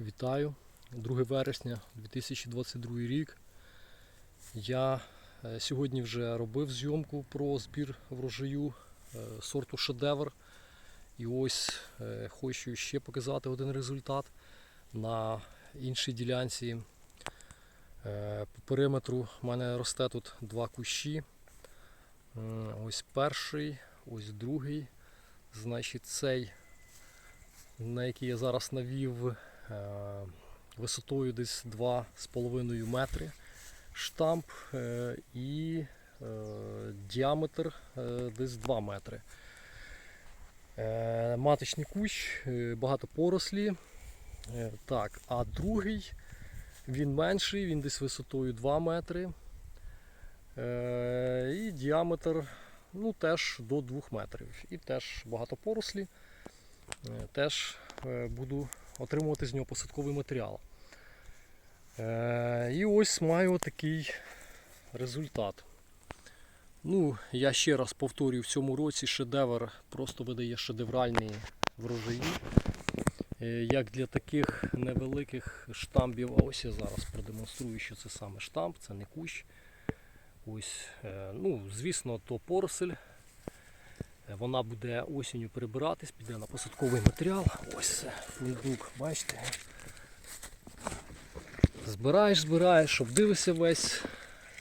Вітаю. 2 вересня 2022 рік. Я е, сьогодні вже робив зйомку про збір врожаю е, сорту шедевр. І ось е, хочу ще показати один результат на іншій ділянці. По периметру в мене росте тут два кущі. Ось перший, ось другий. Значить, цей, на який я зараз навів, висотою десь 2,5 метри штамп е, і е, діаметр е, десь 2 метри. Е, Маточний кущ, е, багато порослі. Е, Так, а другий він менший, він десь висотою 2 метри. Е, І діаметр ну, теж до 2 метрів. І теж багато порослі. Е, Теж е, буду отримувати з нього посадковий матеріал. Е, І ось маю такий результат. Ну, я ще раз повторюю, в цьому році шедевр просто видає шедевральні врожаї. Е, Як для таких невеликих штамбів, а ось я зараз продемонструю, що це саме штамп, це не кущ. Ось, е, ну, звісно, то поросель. Вона буде осінню перебиратись, піде на посадковий матеріал. Ось це фундук, бачите. Збираєш, збираєш, обдивишся весь,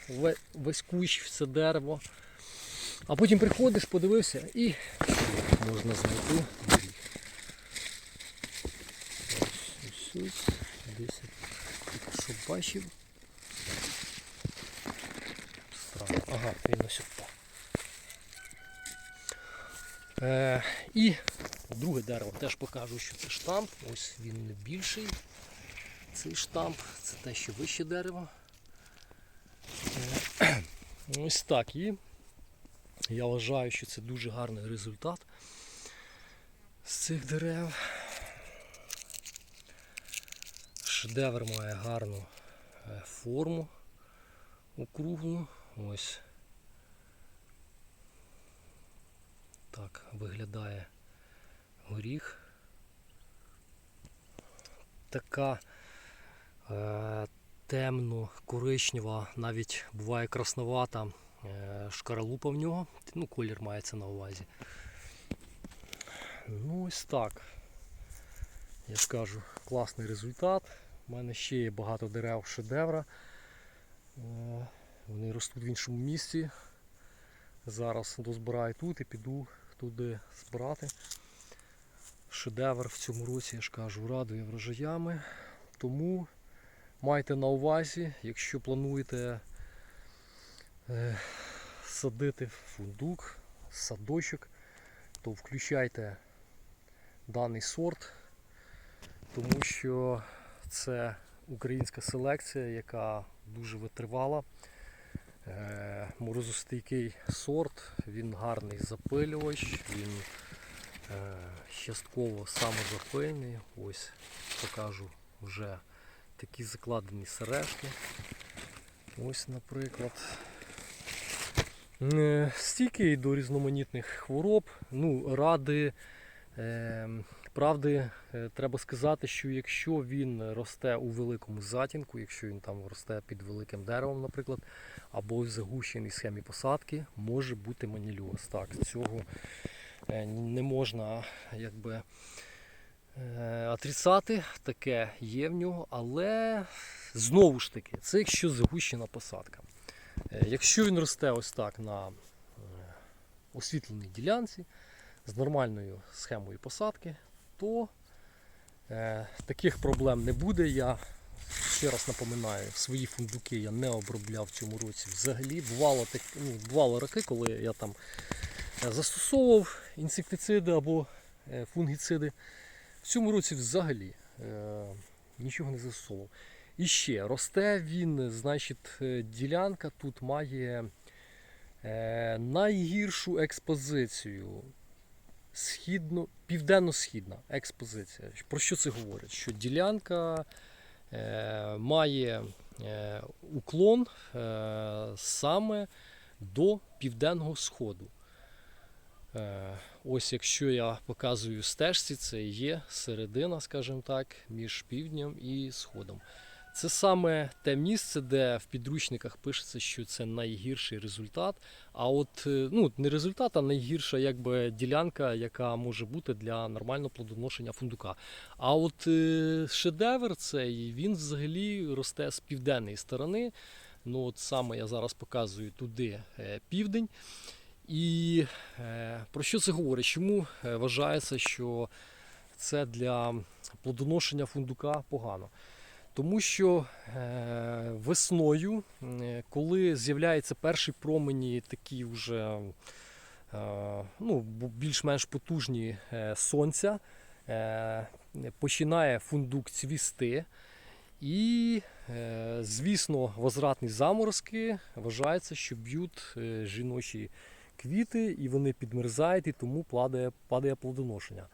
ве- весь кущ, все дерево. А потім приходиш, подивився і можна знайти. Ось, ось, ось, десь я тільки що бачив. Странно. Ага, він ось впав. Е, і друге дерево теж покажу, що це штамп. Ось він не більший. Цей штамп, це те, що вище дерево. Е, ось так. І я вважаю, що це дуже гарний результат з цих дерев. Шедевр має гарну е, форму округлу. Ось так виглядає горіх. Така е, темно-коричнева, навіть буває красновата е, шкаралупа в нього. Ну, колір мається на увазі. Ну ось так. Я ж кажу, класний результат. У мене ще є багато дерев шедевра. Е, Вони ростуть в іншому місці. Зараз дозбираю тут і піду туди збирати. Шедевр в цьому році, я ж кажу, радує врожаями. Тому майте на увазі, якщо плануєте е, садити фундук, садочок, то включайте даний сорт, тому що це українська селекція, яка дуже витривала. Е, Морозостійкий сорт, він гарний запилювач, він е, частково самозапильний. Ось покажу вже такі закладені сережки. Ось, наприклад. Е, Стійкий до різноманітних хвороб. Ну, ради, е, правди, е, треба сказати, що якщо він росте у великому затінку, якщо він там росте під великим деревом, наприклад, або в загущеній схемі посадки, може бути маніліоз. Так, цього е, не можна якби е, отрицати, таке є в нього, але знову ж таки, це якщо загущена посадка. Якщо він росте ось так на освітленій ділянці з нормальною схемою посадки, то е, таких проблем не буде. Я ще раз напоминаю, свої фундуки я не обробляв в цьому році взагалі. Бувало, так, ну, бувало роки, коли я там е, застосовував інсектициди або е, фунгіциди. В цьому році взагалі е, нічого не застосовував. І ще росте він, значить, е, ділянка тут має найгіршу експозицію. Східно, південно-східна експозиція. Про що це говорить? Що ділянка е, має е, уклон е, саме до південного сходу. Е, Ось якщо я показую стежці, це є середина, скажімо так, між півднем і сходом. Це саме те місце, де в підручниках пишеться, що це найгірший результат. А от е, ну не результат, а найгірша якби ділянка, яка може бути для нормального плодоношення фундука. А от е, шедевр цей він взагалі росте з південної сторони. Ну от саме я зараз показую туди е, південь. І про що це говорить? Чому вважається, що це для плодоношення фундука погано? Тому що е, весною, е, коли з'являються перші промені, такі вже е, ну, більш-менш потужні сонця, починає фундук цвісти. І, звісно, возвратні заморозки вважається, що б'ють жіночі квіти, і вони підмерзають, і тому падає, падає плодоношення.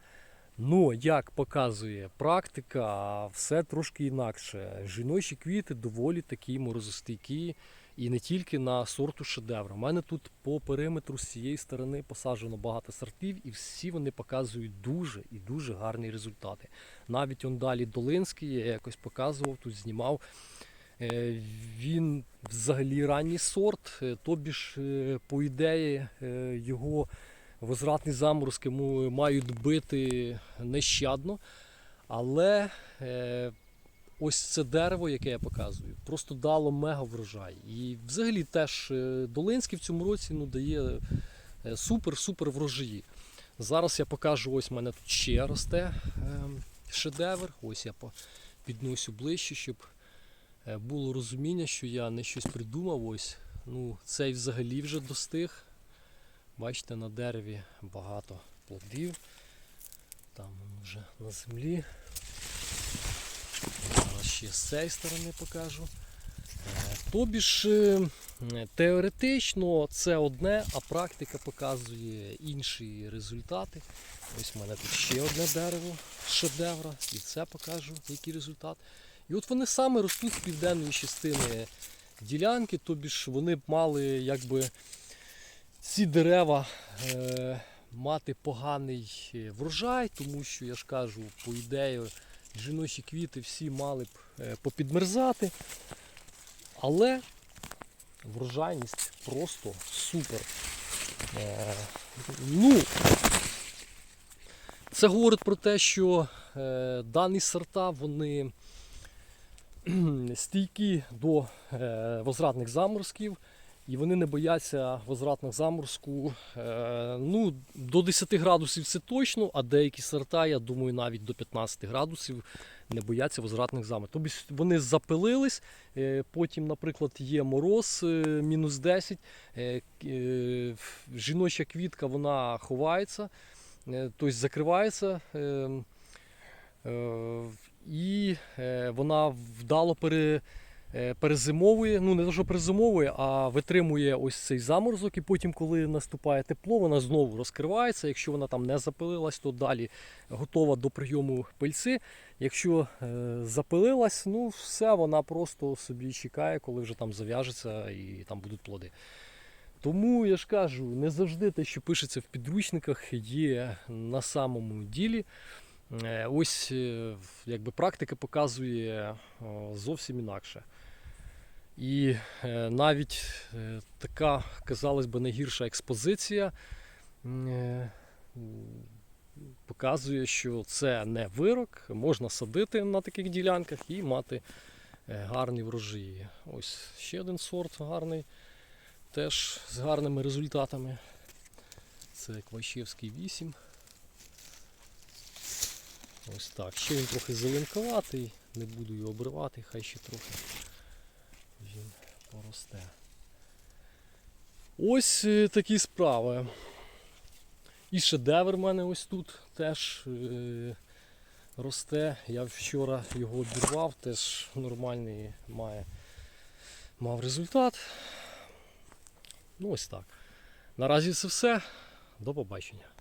Ну, як показує практика, все трошки інакше. Жіночі квіти доволі такі морозостійкі, і не тільки на сорту шедевр. У мене тут по периметру з цієї сторони посаджено багато сортів, і всі вони показують дуже і дуже гарні результати. Навіть он далі Долинський, я якось показував, тут знімав. Е, Він взагалі ранній сорт, е, тобі ж, е, по ідеї, його возвратні заморозки мають бити нещадно. Але е, ось це дерево, яке я показую, просто дало мега врожай. І взагалі теж е, Долинський в цьому році ну, дає супер-супер врожаї. Зараз я покажу, ось в мене тут ще росте е, шедевр. Ось я підносю ближче, щоб е, було розуміння, що я не щось придумав. Ось. Ну, цей взагалі вже достиг. Бачите, на дереві багато плодів. Там вже на землі. Зараз ще з цієї сторони покажу. Е, Тобі ж е, теоретично це одне, а практика показує інші результати. Ось в мене тут ще одне дерево шедевра, і це покажу, який результат. І от вони саме ростуть з південної частини ділянки, тобі ж вони б мали якби ці дерева е, мати поганий е, врожай, тому що я ж кажу, по ідеї, жіночі квіти всі мали б е, попідмерзати. Але врожайність просто супер. Е, ну, це говорить про те, що е, дані сорта вони стійкі до е, возвратних заморозків, і вони не бояться возвратних заморозку. Е, ну, до 10 градусів це точно, а деякі сорта, я думаю, навіть до 15 градусів не бояться возвратних заморозків. Тобто вони запилились, е, потім, наприклад, є мороз е, мінус 10, е, е, жіноча квітка вона ховається, е, тобто закривається. е, Е, І е, вона вдало пере, перезимовує, ну не те, що перезимовує, а витримує ось цей заморозок, і потім, коли наступає тепло, вона знову розкривається. Якщо вона там не запилилась, то далі готова до прийому пильці. Якщо е, запилилась, ну все, вона просто собі чекає, коли вже там зав'яжеться і там будуть плоди. Тому я ж кажу, не завжди те, що пишеться в підручниках, є на самому ділі. Е, Ось е, якби практика показує зовсім інакше. І е, навіть е, така, казалось би, найгірша експозиція е, показує, що це не вирок, можна садити на таких ділянках і мати е, гарні врожаї. Ось ще один сорт гарний, теж з гарними результатами. Це Кващевський 8. Ось так. Ще він трохи зеленковатий, не буду його обривати, хай ще трохи він поросте. Ось е, такі справи. І шедевр в мене ось тут теж е, росте. Я вчора його обірвав, теж нормальний має, мав результат. Ну ось так. Наразі це все. До побачення.